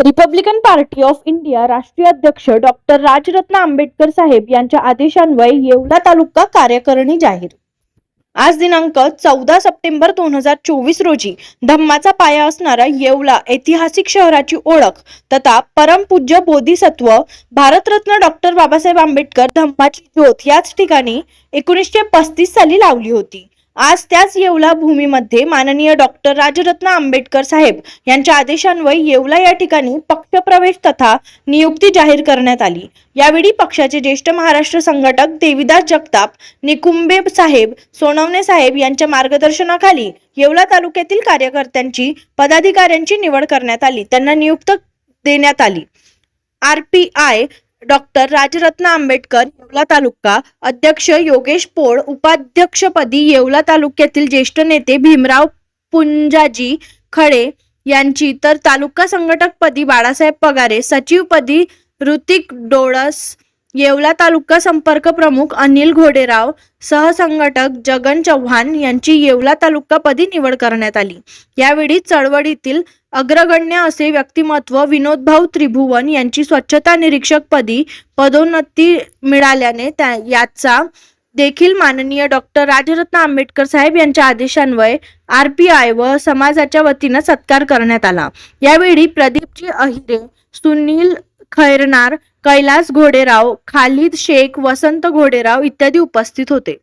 Republican party of India राष्ट्रीय अध्यक्ष doctor Rajratna Ambedkar साहेब यांच्या आदेशान्वये येवला तालुका कार्यकारिणी जाहीर. आज दिनांक चौदा सप्टेंबर दोन हजार चोवीस रोजी धम्माचा पाया असणारा येवला ऐतिहासिक शहराची ओळख तथा परमपूज्य बोधिसत्व भारतरत्न डॉक्टर बाबासाहेब आंबेडकर धम्माची ज्योत याच ठिकाणी एकोणीसशे पस्तीस साली लावली होती. आज त्याच येवला भूमीमध्ये माननीय डॉक्टर राजरत्न आंबेडकर साहेब यांच्या आदेशान्वये येवला या ठिकाणी पक्षप्रवेश तथा नियुक्ती जाहीर करण्यात आली. यावेळी पक्षाचे ज्येष्ठ महाराष्ट्र संघटक देविदास जगताप निकुंबे साहेब सोनवणे साहेब यांच्या मार्गदर्शनाखाली येवला तालुक्यातील कार्यकर्त्यांची पदाधिकाऱ्यांची निवड करण्यात आली. त्यांना नियुक्त देण्यात आली. R P I doctor Rajratna Ambedkar Yeola तालुका अध्यक्ष योगेश पोळ उपाध्यक्षपदी येवला तालुक्यातील ज्येष्ठ नेते भीमराव पुंजाजी खळे यांची तर तालुका संघटकपदी बाळासाहेब पगारे सचिवपदी ऋतिक डोळस येवला तालुका संपर्क प्रमुख अनिल घोडेराव सहसंघटक जगन चव्हाण यांची येवला तालुकापदी निवड करण्यात आली. यावेळी चळवळीतील अग्रगण्य असे व्यक्तिमत्व विनोदभाऊ त्रिभुवन यांची स्वच्छता निरीक्षकपदी पदोन्नती मिळाल्याने त्या याचा देखील माननीय डॉक्टर राजरत्न आंबेडकर साहेब यांच्या आदेशान्वये आर पी आय व समाजाच्या वतीनं सत्कार करण्यात आला. यावेळी प्रदीपजी अहिरे सुनील खैरनार कैलास घोडेराव खालिद शेख वसंत घोडेराव इत्यादी उपस्थित होते.